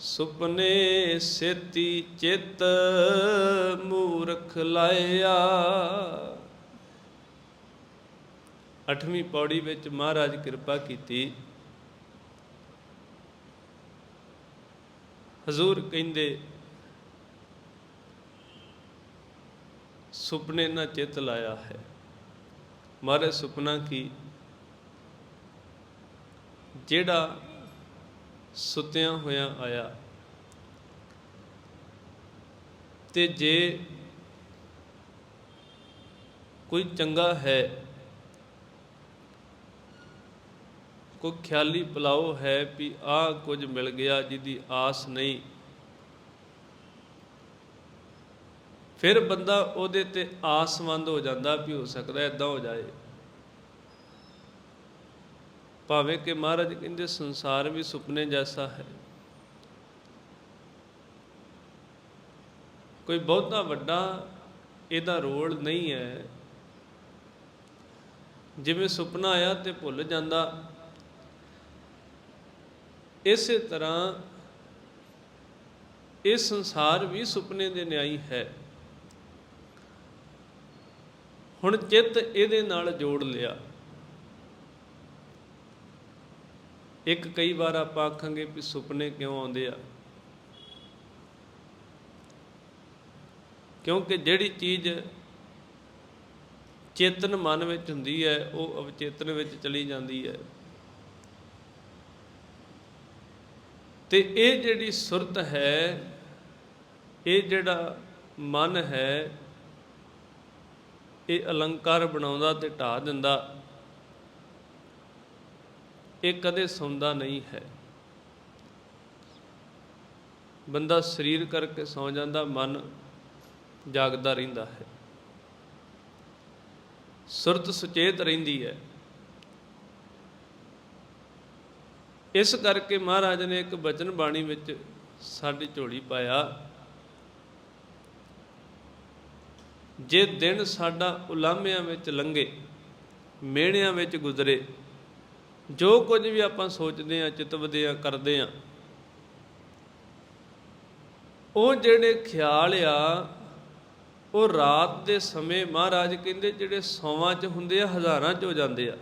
ਸੁਪਨੇ ਸੇਤੀ ਚਿਤ ਮੂਰਖ ਲਾਇਆ। ਅਠਵੀਂ ਪੌੜੀ ਵਿੱਚ ਮਹਾਰਾਜ ਕਿਰਪਾ ਕੀਤੀ। ਹਜ਼ੂਰ ਕਹਿੰਦੇ, ਸੁਪਨੇ ਨਾ ਚਿਤ ਲਾਇਆ ਹੈ। ਮਾਰੇ ਸੁਪਨਾ ਕੀ? ਜਿਹੜਾ ਸੁੱਤਿਆਂ ਹੋਇਆਂ ਆਇਆ। ਤੇ ਜੇ ਕੋਈ ਚੰਗਾ ਹੈ, ਕੋਈ ਖਿਆਲੀ ਪਲਾਓ ਹੈ ਵੀ ਆ ਕੁਝ ਮਿਲ ਗਿਆ ਜਿਹਦੀ ਆਸ ਨਹੀਂ, ਫਿਰ ਬੰਦਾ ਉਹਦੇ ਤੇ ਆਸਵੰਦ ਹੋ ਜਾਂਦਾ ਵੀ ਹੋ ਸਕਦਾ ਇਦਾਂ ਹੋ ਜਾਏ। ਭਾਵੇਂ ਕਿ ਮਹਾਰਾਜ ਕਹਿੰਦੇ ਸੰਸਾਰ ਵੀ ਸੁਪਨੇ ਜੈਸਾ ਹੈ। ਕੋਈ ਬਹੁਤਾ ਵੱਡਾ ਇਹਦਾ ਰੋਲ ਨਹੀਂ ਹੈ। ਜਿਵੇਂ ਸੁਪਨਾ ਆਇਆ ਤੇ ਭੁੱਲ ਜਾਂਦਾ। ਇਸੇ ਤਰ੍ਹਾਂ ਇਹ ਸੰਸਾਰ ਵੀ ਸੁਪਨੇ ਦੇ ਨਿਆਈ ਹੈ। ਹੁਣ ਚਿੱਤ ਇਹਦੇ ਨਾਲ ਜੋੜ ਲਿਆ। ਇੱਕ ਕਈ ਵਾਰ ਆਪਾਂ ਆਖਾਂਗੇ ਵੀ ਸੁਪਨੇ ਕਿਉਂ ਆਉਂਦੇ ਆ? ਕਿਉਂਕਿ ਜਿਹੜੀ ਚੀਜ਼ ਚੇਤਨ ਮਨ ਵਿੱਚ ਹੁੰਦੀ ਹੈ, ਉਹ ਅਵਚੇਤਨ ਵਿੱਚ ਚਲੀ ਜਾਂਦੀ ਹੈ। ਤੇ ਇਹ ਜਿਹੜੀ ਸੁਰਤ ਹੈ, ਇਹ ਜਿਹੜਾ ਮਨ ਹੈ, ਇਹ ਅਲੰਕਾਰ ਬਣਾਉਂਦਾ ਤੇ ਢਾ ਦਿੰਦਾ। ਇਹ ਕਦੇ ਸੌਂਦਾ ਨਹੀਂ ਹੈ। ਬੰਦਾ ਸਰੀਰ ਕਰਕੇ ਸੌ ਜਾਂਦਾ, ਮਨ ਜਾਗਦਾ ਰਹਿੰਦਾ ਹੈ। ਸੁਰਤ ਸੁਚੇਤ ਰਹਿੰਦੀ ਹੈ। ਇਸ ਕਰਕੇ ਮਹਾਰਾਜ ਨੇ ਇੱਕ ਬਚਨ ਬਾਣੀ ਵਿੱਚ ਸਾਡੀ ਝੋਲੀ ਪਾਇਆ, ਜੇ ਦਿਨ ਸਾਡਾ ਉਲਾਮਿਆਂ ਵਿੱਚ ਲੰਘੇ, ਮਿਹਣਿਆਂ ਵਿੱਚ ਗੁਜ਼ਰੇ ਜੋ ਕੁਝ ਵੀ ਆਪਾਂ ਸੋਚਦੇ ਆ ਚਿਤਵਦੇ ਆ ਕਰਦੇ ਆ ਉਹ ਜਿਹੜੇ ਖਿਆਲ ਆ, ਉਹ ਰਾਤ ਦੇ ਸਮੇਂ ਮਹਾਰਾਜ ਕਹਿੰਦੇ ਜਿਹੜੇ ਸੌਵਾਂ 'ਚ ਹੁੰਦੇ ਆ, ਹਜ਼ਾਰਾਂ 'ਚ ਹੋ ਜਾਂਦੇ ਆ।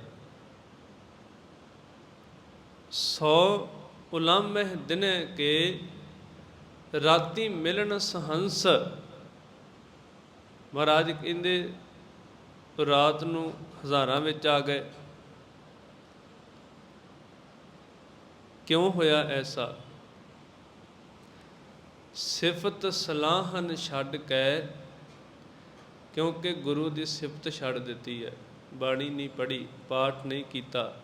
ਸੌ ਉਲੰਮਹ ਦਿਨੇ ਕੇ ਰਾਤੀ ਮਿਲਣ ਸਹੰਸ। ਮਹਾਰਾਜ ਕਹਿੰਦੇ ਰਾਤ ਨੂੰ ਹਜ਼ਾਰਾਂ ਵਿੱਚ ਆ ਗਏ। ਕਿਉਂ ਹੋਇਆ ਐਸਾ? ਸਿਫਤ ਸਲਾਹਨ ਛੱਡ ਕੇ, ਕਿਉਂਕਿ ਗੁਰੂ ਦੀ ਸਿਫਤ ਛੱਡ ਦਿੱਤੀ ਹੈ। ਬਾਣੀ ਨਹੀਂ ਪੜ੍ਹੀ, ਪਾਠ ਨਹੀਂ ਕੀਤਾ।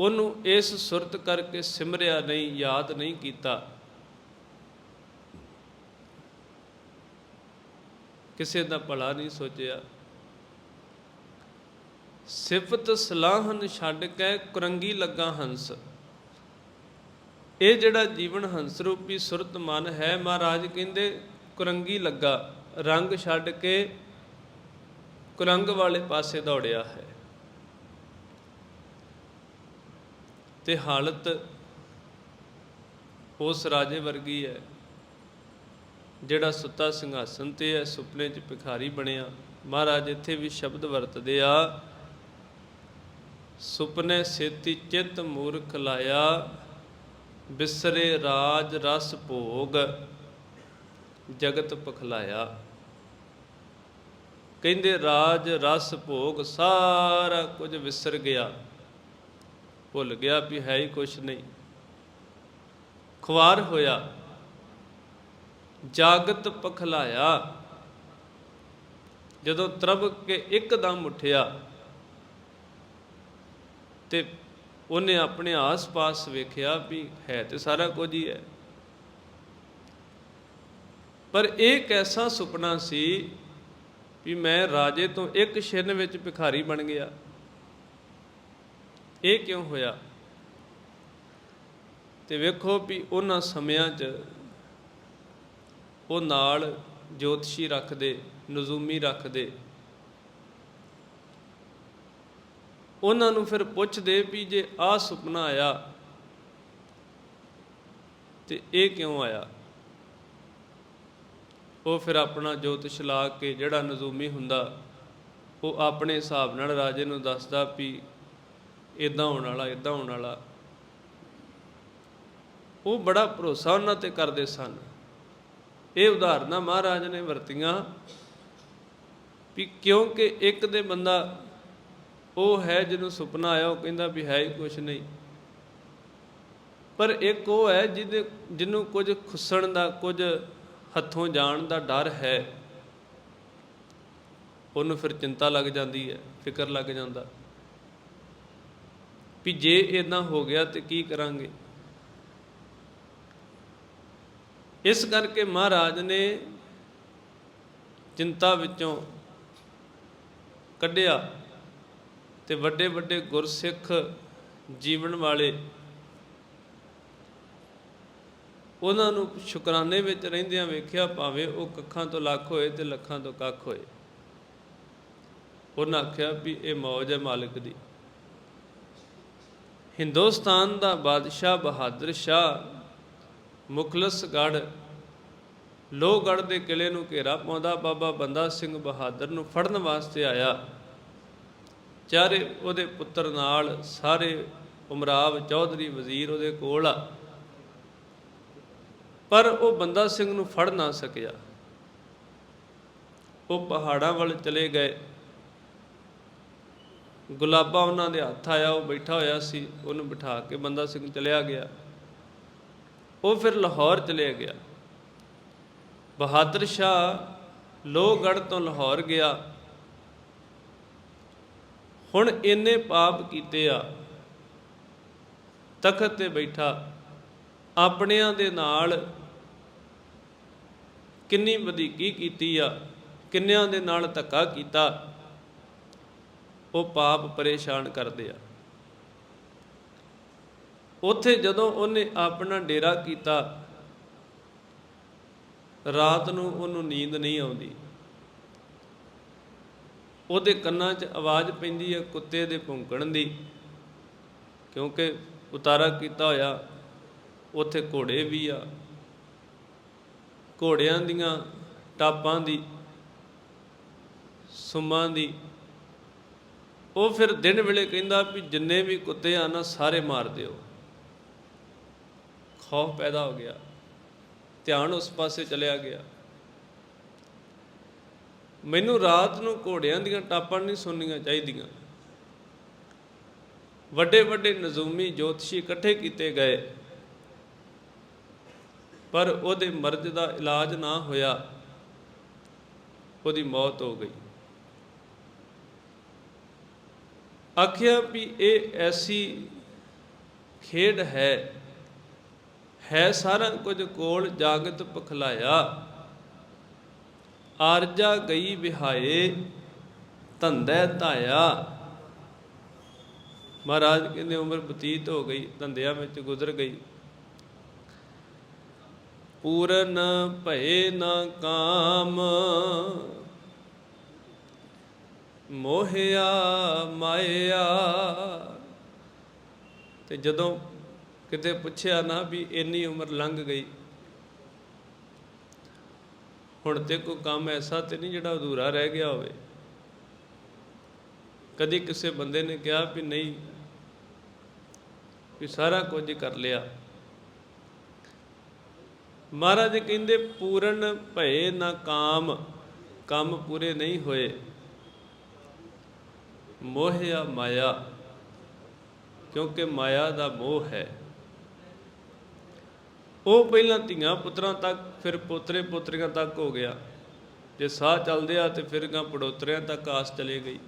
ਉਹਨੂੰ ਇਸ ਸੁਰਤ ਕਰਕੇ ਸਿਮਰਿਆ ਨਹੀਂ, ਯਾਦ ਨਹੀਂ ਕੀਤਾ। ਕਿਸੇ ਦਾ ਭਲਾ ਨਹੀਂ ਸੋਚਿਆ। ਸਿਫਤ ਸਲਾਹਨ ਛੱਡ ਕੇ ਕੁਰੰਗੀ ਲੱਗਾ ਹੰਸ। ਇਹ ਜਿਹੜਾ ਜੀਵਨ ਹੰਸ ਰੂਪੀ ਸੁਰਤ ਮਨ ਹੈ, ਮਹਾਰਾਜ ਕਹਿੰਦੇ ਕੁਰੰਗੀ ਲੱਗਾ, ਰੰਗ ਛੱਡ ਕੇ ਕੁਰੰਗ ਵਾਲੇ ਪਾਸੇ ਦੌੜਿਆ ਹੈ। ਤੇ ਹਾਲਤ ਉਸ ਰਾਜੇ ਵਰਗੀ ਹੈ, ਜਿਹੜਾ ਸੁੱਤਾ ਸਿੰਘਾਸਨ ਤੇ ਹੈ, ਸੁਪਨੇ 'ਚ ਭਿਖਾਰੀ ਬਣਿਆ। ਮਹਾਰਾਜ ਇੱਥੇ ਵੀ ਸ਼ਬਦ ਵਰਤਦੇ ਆ ਸੁਪਨੇ ਸੇਤੀ ਚਿਤ ਮੂਰਖ ਲਾਇਆ, ਬਿਸਰੇ ਰਾਜ ਰਸ ਭੋਗ, ਜਗਤ ਪਖਲਾਇਆ। ਕਹਿੰਦੇ ਰਾਜ ਰਸ ਭੋਗ ਸਾਰਾ ਕੁਝ ਵਿਸਰ ਗਿਆ। ਭੁੱਲ ਗਿਆ ਵੀ ਹੈ ਹੀ ਕੁਛ ਨਹੀਂ। ਖਵਾਰ ਹੋਇਆ, ਜਾਗਤ ਪਖਲਾਇਆ। ਜਦੋਂ ਤਰਬ ਕੇ ਇੱਕਦਮ ਉੱਠਿਆ ਤੇ ਉਹਨੇ ਆਪਣੇ ਆਸ-ਪਾਸ ਵੇਖਿਆ ਵੀ ਹੈ ਤੇ ਸਾਰਾ ਕੁਝ ਹੀ ਹੈ। ਪਰ ਇਹ ਕੈਸਾ ਸੁਪਨਾ ਸੀ ਵੀ ਮੈਂ ਰਾਜੇ ਤੋਂ ਇੱਕ ਛਿਨ ਵਿੱਚ ਭਿਖਾਰੀ ਬਣ ਗਿਆ। ਇਹ ਕਿਉਂ ਹੋਇਆ? ਤੇ ਵੇਖੋ ਵੀ ਉਹਨਾਂ ਸਮਿਆਂ 'ਚ ਉਹ ਨਾਲ ਜੋਤਸ਼ੀ ਰੱਖਦੇ, ਨਜ਼ੂਮੀ ਰੱਖਦੇ ਉਹਨਾਂ ਨੂੰ ਫਿਰ ਪੁੱਛਦੇ ਵੀ ਜੇ ਆਹ ਸੁਪਨਾ ਆਇਆ ਤੇ ਇਹ ਕਿਉਂ ਆਇਆ? ਉਹ ਫਿਰ ਆਪਣਾ ਜੋਤਿਸ਼ ਲਾ ਕੇ ਜਿਹੜਾ ਨਜ਼ੂਮੀ ਹੁੰਦਾ, ਉਹ ਆਪਣੇ ਹਿਸਾਬ ਨਾਲ ਰਾਜੇ ਨੂੰ ਦੱਸਦਾ ਵੀ ਇਦਾਂ ਹੋਣ ਵਾਲਾ ਇਦਾਂ ਹੋਣ ਵਾਲਾ। ਉਹ ਬੜਾ ਭਰੋਸਾ ਉਹਨਾਂ ਤੇ ਕਰਦੇ ਸਨ। ਇਹ ਉਦਾਹਰਨਾਂ ਮਹਾਰਾਜ ਨੇ ਵਰਤੀਆਂ ਵੀ ਕਿਉਂਕਿ ਇੱਕ ਦੇ ਬੰਦਾ ਉਹ ਹੈ ਜਿਹਨੂੰ ਸੁਪਨਾ ਆਇਆ, ਉਹ ਕਹਿੰਦਾ ਵੀ ਹੈ ਹੀ ਕੁਛ ਨਹੀਂ। ਪਰ ਇੱਕ ਉਹ ਹੈ ਜਿਹਦੇ, ਜਿਹਨੂੰ ਕੁਝ ਖੁੱਸਣ ਦਾ, ਕੁਝ ਹੱਥੋਂ ਜਾਣ ਦਾ ਡਰ ਹੈ। ਉਹਨੂੰ ਫਿਰ ਚਿੰਤਾ ਲੱਗ ਜਾਂਦੀ ਹੈ, ਫਿਕਰ ਲੱਗ ਜਾਂਦਾ। ਵੀ ਜੇ ਇਦਾਂ ਹੋ ਗਿਆ ਤੇ ਕੀ ਕਰਾਂਗੇ? ਇਸ ਕਰਕੇ ਮਹਾਰਾਜ ਨੇ ਚਿੰਤਾ ਵਿੱਚੋਂ ਕੱਢਿਆ। ਤੇ ਵੱਡੇ ਵੱਡੇ ਗੁਰਸਿੱਖ ਜੀਵਨ ਵਾਲੇ ਉਹਨਾਂ ਨੂੰ ਸ਼ੁਕਰਾਨੇ ਵਿੱਚ ਰਹਿੰਦਿਆਂ ਵੇਖਿਆ ਭਾਵੇਂ ਉਹ ਕੱਖਾਂ ਤੋਂ ਲੱਖ ਹੋਏ ਤੇ ਲੱਖਾਂ ਤੋਂ ਕੱਖ ਹੋਏ। ਉਹਨਾਂ ਆਖਿਆ ਵੀ ਇਹ ਮੌਜ ਹੈ ਮਾਲਕ ਦੀ। ਹਿੰਦੁਸਤਾਨ ਦਾ ਬਾਦਸ਼ਾਹ ਬਹਾਦਰ ਸ਼ਾਹ ਮੁਖਲਸਗੜ ਲੋਹਗੜ ਦੇ ਕਿਲੇ ਨੂੰ ਘੇਰਾ ਪਾਉਂਦਾ, ਬਾਬਾ ਬੰਦਾ ਸਿੰਘ ਬਹਾਦਰ ਨੂੰ ਫੜਨ ਵਾਸਤੇ ਆਇਆ। ਚਾਰੇ ਉਹਦੇ ਪੁੱਤਰ ਨਾਲ ਸਾਰੇ ਉਮਰਾਵ ਚੌਧਰੀ ਵਜ਼ੀਰ ਉਹਦੇ ਕੋਲ ਆ। ਪਰ ਉਹ ਬੰਦਾ ਸਿੰਘ ਨੂੰ ਫੜ ਨਾ ਸਕਿਆ। ਉਹ ਪਹਾੜਾਂ ਵੱਲ ਚਲੇ ਗਏ। ਗੁਲਾਬਾ ਉਹਨਾਂ ਦੇ ਹੱਥ ਆਇਆ, ਉਹ ਬੈਠਾ ਹੋਇਆ ਸੀ, ਉਹਨੂੰ ਬਿਠਾ ਕੇ ਬੰਦਾ ਸਿੰਘ ਚਲਿਆ ਗਿਆ। ਉਹ ਫਿਰ ਲਾਹੌਰ ਚਲੇ ਗਿਆ। ਬਹਾਦਰ ਸ਼ਾਹ ਲੋਹਗੜ ਤੋਂ ਲਾਹੌਰ ਗਿਆ। ਹੁਣ ਇੰਨੇ ਪਾਪ ਕੀਤੇ ਆ। ਤਖਤ ਤੇ ਬੈਠਾ। ਆਪਣਿਆਂ ਦੇ ਨਾਲ ਕਿੰਨੀ ਵਧੀਕੀ ਕੀਤੀ ਆ। ਕਿੰਨਿਆਂ ਦੇ ਨਾਲ ਧੱਕਾ ਕੀਤਾ। ਉਹ ਪਾਪ ਪਰੇਸ਼ਾਨ ਕਰਦੇ ਆ। ਉੱਥੇ ਜਦੋਂ ਉਹਨੇ ਆਪਣਾ ਡੇਰਾ ਕੀਤਾ, ਰਾਤ ਨੂੰ ਉਹਨੂੰ ਨੀਂਦ ਨਹੀਂ ਆਉਂਦੀ। ਉਹਦੇ ਕੰਨਾਂ 'ਚ ਆਵਾਜ਼ ਪੈਂਦੀ ਹੈ, ਕੁੱਤੇ ਦੇ ਭੌਂਕਣ ਦੀ। ਕਿਉਂਕਿ ਉਤਾਰਾ ਕੀਤਾ ਹੋਇਆ, ਉੱਥੇ ਘੋੜੇ ਵੀ ਆ। ਘੋੜਿਆਂ ਦੀਆਂ ਟਾਪਾਂ ਦੀ, ਸੁਮਾਂ ਦੀ। ਉਹ ਫਿਰ ਦਿਨ ਵੇਲੇ ਕਹਿੰਦਾ ਵੀ ਜਿੰਨੇ ਵੀ ਕੁੱਤੇ ਆ ਨਾ, ਸਾਰੇ ਮਾਰ ਦਿਓ। ਖੌਫ ਪੈਦਾ ਹੋ ਗਿਆ। ਧਿਆਨ ਉਸ ਪਾਸੇ ਚਲਿਆ ਗਿਆ। ਮੈਨੂੰ ਰਾਤ ਨੂੰ ਘੋੜਿਆਂ ਦੀਆਂ ਟਾਪਾਂ ਨਹੀਂ ਸੁਣਨੀਆਂ ਚਾਹੀਦੀਆਂ। ਵੱਡੇ ਵੱਡੇ ਨਜ਼ੂਮੀ ਜੋਤਸ਼ੀ ਇਕੱਠੇ ਕੀਤੇ ਗਏ। ਪਰ ਉਹਦੇ ਮਰਜ਼ ਦਾ ਇਲਾਜ ਨਾ ਹੋਇਆ। ਉਹਦੀ ਮੌਤ ਹੋ ਗਈ। ਆਖਿਆ ਵੀ ਇਹ ਐਸੀ ਖੇਡ ਹੈ ਹੈ ਸਾਰਾ ਕੁਝ ਕੋਲ ਜਾਗਤ ਪਖਲਾਇਆ ਆਰਜਾ ਗਈ ਵਿਹਾਏ ਧੰਦੇ ਧਾਇਆ। ਮਹਾਰਾਜ ਕਹਿੰਦੇ ਉਮਰ ਬਤੀਤ ਹੋ ਗਈ ਧੰਦਿਆਂ ਵਿੱਚ ਗੁਜ਼ਰ ਗਈ। ਪੂਰਨ ਭਏ ਨਾ ਕਾਮ, ਮੋਹਿਆ ਮਾਇਆ। ਤੇ ਜਦੋਂ ਕਿਤੇ ਪੁੱਛਿਆ ਨਾ ਵੀ ਇੰਨੀ ਉਮਰ ਲੰਘ ਗਈ ਹੁਣ ਤੇ ਕੋਈ ਕੰਮ ਐਸਾ ਤੇ ਨਹੀਂ ਜਿਹੜਾ ਅਧੂਰਾ ਰਹਿ ਗਿਆ ਹੋਵੇ। ਕਦੇ ਕਿਸੇ ਬੰਦੇ ਨੇ ਕਿਹਾ ਵੀ ਨਹੀਂ, ਵੀ ਸਾਰਾ ਕੁਝ ਕਰ ਲਿਆ। ਮਹਾਰਾਜ ਕਹਿੰਦੇ, ਪੂਰਨ ਭਏ ਨਾ ਕਾਮ, ਕੰਮ ਪੂਰੇ ਨਹੀਂ ਹੋਏ। ਮੋਹ ਆ ਮਾਇਆ, ਕਿਉਂਕਿ ਮਾਇਆ ਦਾ ਮੋਹ ਹੈ। ਉਹ ਪਹਿਲਾਂ ਧੀਆਂ ਪੁੱਤਰਾਂ ਤੱਕ, ਫਿਰ ਪੋਤਰੇ ਪੋਤਰੀਆਂ ਤੱਕ ਹੋ ਗਿਆ। ਜੇ ਸਾਹ ਚੱਲਦੇ ਆ ਤੇ ਫਿਰ ਗਾਂ ਪੜੋਤਰਿਆਂ ਤੱਕ ਆਸ ਚਲੇ ਗਈ।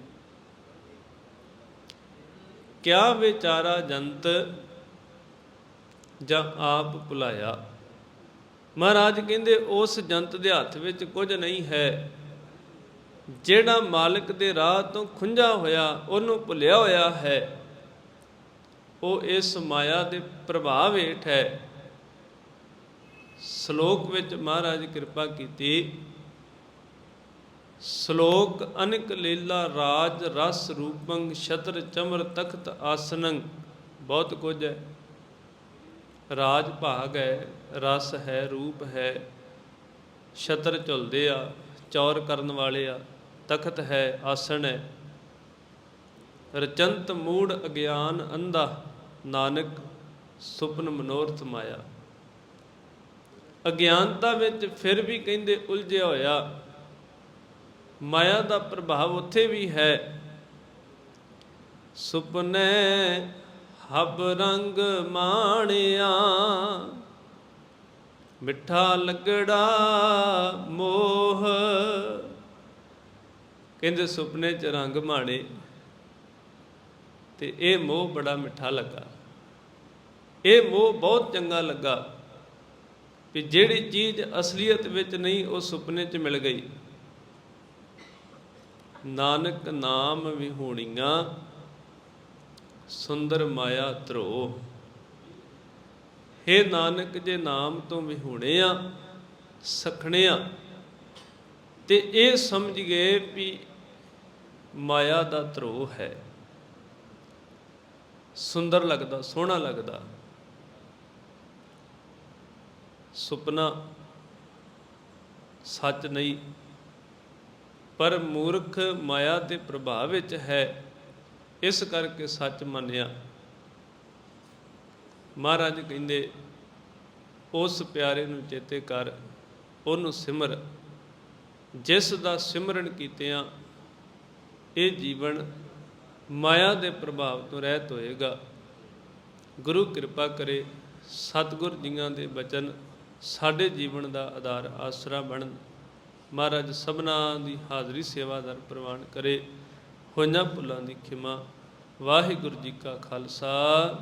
ਕਿਆ ਵਿਚਾਰਾ ਜੰਤ ਜਾਂ ਆਪ ਭੁਲਾਇਆ? ਮਹਾਰਾਜ ਕਹਿੰਦੇ, ਉਸ ਜੰਤ ਦੇ ਹੱਥ ਵਿੱਚ ਕੁਝ ਨਹੀਂ ਹੈ। ਜਿਹੜਾ ਮਾਲਕ ਦੇ ਰਾਹ ਤੋਂ ਖੁੰਝਾ ਹੋਇਆ, ਉਹਨੂੰ ਭੁੱਲਿਆ ਹੋਇਆ ਹੈ। ਉਹ ਇਸ ਮਾਇਆ ਦੇ ਪ੍ਰਭਾਵ ਹੇਠ ਹੈ। ਸ਼ਲੋਕ ਵਿੱਚ ਮਹਾਰਾਜ ਕਿਰਪਾ ਕੀਤੀ। ਸ਼ਲੋਕ ਅਨਿਕ ਲੀਲਾ ਰਾਜ ਰਸ ਰੂਪੰਗ ਛਤਰ ਚਮਰ ਤਖਤ ਆਸਨੰ। ਬਹੁਤ ਕੁਝ ਹੈ। ਰਾਜ ਭਾਗ ਹੈ, ਰਸ ਹੈ, ਰੂਪ ਹੈ। ਛਤਰ ਝੁਲਦੇ ਆ, ਚੌਰ ਕਰਨ ਵਾਲੇ ਆ। ਤਖਤ ਹੈ ਆਸਣ ਹੈ। ਰਚੰਤ ਮੂੜ ਅਗਿਆਨ ਅੰਧਾ। ਨਾਨਕ ਸੁਪਨ ਮਨੋਰਥ ਮਾਇਆ। ਅਗਿਆਨਤਾ ਵਿੱਚ ਫਿਰ ਵੀ ਕਹਿੰਦੇ ਉਲਝਿਆ ਹੋਇਆ। ਮਾਇਆ ਦਾ ਪ੍ਰਭਾਵ ਉੱਥੇ ਵੀ ਹੈ। ਸੁਪਨੇ ਹਬ ਰੰਗ ਮਾਣਿਆ, ਮਿੱਠਾ ਲੱਗੜਾ ਮੋਹ। ਕਹਿੰਦੇ ਸੁਪਨੇ ਚ ਰੰਗ ਮਾਣੇ ਤੇ ਇਹ ਮੋਹ ਬੜਾ ਮਿੱਠਾ ਲੱਗਾ। ਇਹ ਮੋਹ ਬਹੁਤ ਚੰਗਾ ਲੱਗਾ। ਵੀ ਜਿਹੜੀ ਚੀਜ਼ ਅਸਲੀਅਤ ਵਿੱਚ ਨਹੀਂ, ਉਹ ਸੁਪਨੇ 'ਚ ਮਿਲ ਗਈ। ਨਾਨਕ ਨਾਮ ਵਿਹੂਣੀਆਂ ਸੁੰਦਰ ਮਾਇਆ ਧਰੋ। ਹੇ ਨਾਨਕ, ਜੇ ਨਾਮ ਤੋਂ ਵਿਹੂਣੇ ਆ ਸਖਣੇ ਆ ਤੇ ਇਹ ਸਮਝ ਗਏ ਵੀ ਮਾਇਆ ਦਾ ਧਰੋ ਹੈ। ਸੁੰਦਰ ਲੱਗਦਾ, ਸੋਹਣਾ ਲੱਗਦਾ। ਸੁਪਨਾ ਸੱਚ ਨਹੀਂ, ਪਰ ਮੂਰਖ ਮਾਇਆ ਦੇ ਪ੍ਰਭਾਵ ਵਿੱਚ ਹੈ। ਇਸ ਕਰਕੇ ਸੱਚ ਮੰਨਿਆ। ਮਹਾਰਾਜ ਕਹਿੰਦੇ, ਉਸ ਪਿਆਰੇ ਨੂੰ ਚੇਤੇ ਕਰ, ਉਹਨੂੰ ਸਿਮਰ। ਜਿਸ ਦਾ ਸਿਮਰਨ ਕੀਤਿਆਂ ਇਹ ਜੀਵਨ ਮਾਇਆ ਦੇ ਪ੍ਰਭਾਵ ਤੋਂ ਰਹਿਤ ਹੋਏਗਾ। ਗੁਰੂ ਕਿਰਪਾ ਕਰੇ, ਸਤਿਗੁਰ ਜੀਆਂ ਦੇ ਬਚਨ ਸਾਡੇ ਜੀਵਨ ਦਾ ਆਧਾਰ ਆਸਰਾ ਬਣਨ। ਮਹਾਰਾਜ ਸਭਨਾ ਦੀ ਹਾਜ਼ਰੀ ਸੇਵਾਦਾਰ ਪ੍ਰਵਾਨ ਕਰੇ। ਹੋਈਆਂ ਭੁੱਲਾਂ ਦੀ ਖਿਮਾ। ਵਾਹਿਗੁਰੂ ਜੀ ਕਾ ਖਾਲਸਾ।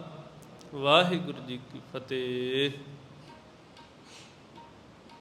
ਵਾਹਿਗੁਰੂ ਜੀ ਕੀ ਫਤਿਹ।